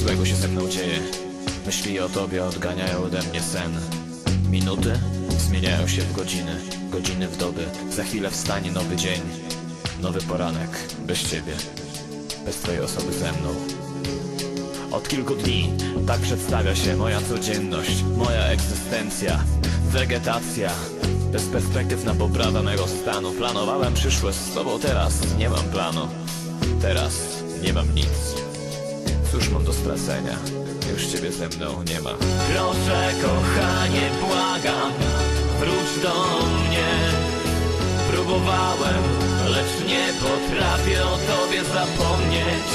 Dlaczego się ze mną dzieje? Myśli o tobie odganiają ode mnie sen. Minuty zmieniają się w godziny, godziny w doby. Za chwilę wstanie nowy dzień, nowy poranek bez ciebie, bez twojej osoby ze mną. Od kilku dni tak przedstawia się moja codzienność, moja egzystencja, wegetacja. Bez perspektyw na poprawę mego stanu Planowałem przyszłość z tobą, teraz nie mam planu Teraz nie mam nic Cóż mam do stracenia? Już ciebie ze mną nie ma. Proszę kochanie, błagam Wróć do mnie. Próbowałem, lecz nie potrafię o tobie zapomnieć.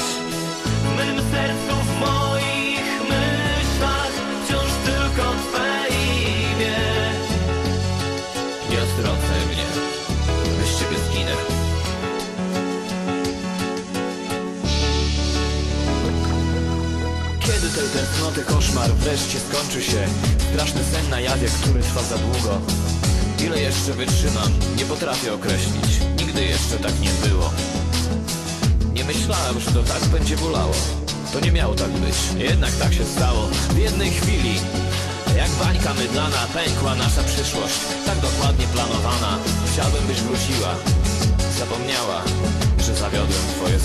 W mym sercu, w moich myślach Wciąż tylko twe imię. Nie Kiedy tej tęsknoty koszmar wreszcie skończy się? Straszny sen na jawie, który trwa za długo. Ile jeszcze wytrzymam, nie potrafię określić. Nigdy jeszcze tak nie było. Nie myślałem, że to tak będzie bolało. To nie miało tak być, jednak tak się stało. W jednej chwili jak bańka mydlana pękła nasza przyszłość. Tak dokładnie planowana. Chciałbym byś wróciła. Zapomniała, że zawiodłem twoje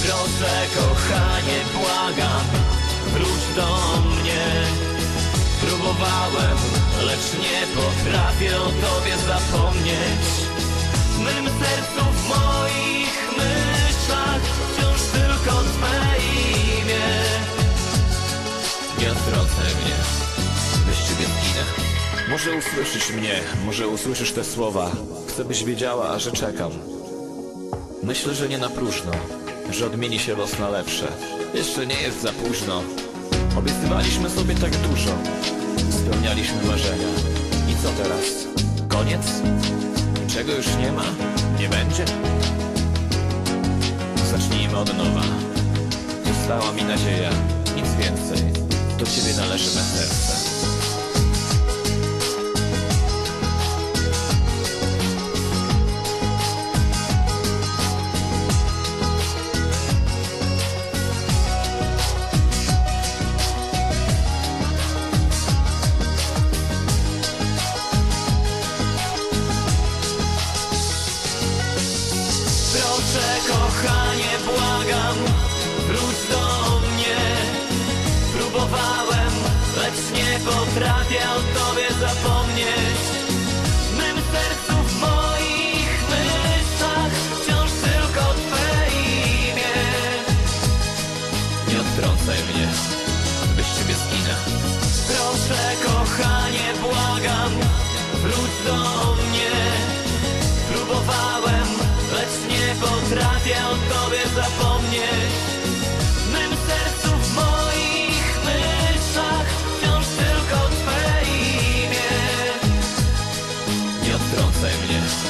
Proszę kochanie, błagam Wróć do mnie. Próbowałem, lecz nie potrafię o tobie zapomnieć. W mym sercu, w moich myślach Wciąż tylko twe imię. Nie odtrącaj mnie Bez ciebie zginę. Może usłyszysz mnie, może usłyszysz te słowa. Chcę byś wiedziała, że czekam. Myślę, że nie na próżno, że odmieni się los na lepsze. Jeszcze nie jest za późno. Obiecywaliśmy sobie tak dużo, spełnialiśmy marzenia. I co teraz? Koniec? Niczego już nie ma? Nie będzie? Zacznijmy od nowa. Została mi nadzieja, nic więcej. Do ciebie należy me serce. Kochanie, błagam, wróć do mnie. Próbowałem, lecz nie potrafię o tobie zapomnieć. W mym sercu, w moich myślach wciąż tylko twe imię. Nie odtrącaj mnie, bez ciebie zginę. Proszę kochanie, błagam, wróć do mnie się o tobie zapomnieć. W mym sercu, w moich myślach Wciąż tylko twe imię. Nie odtrącaj mnie.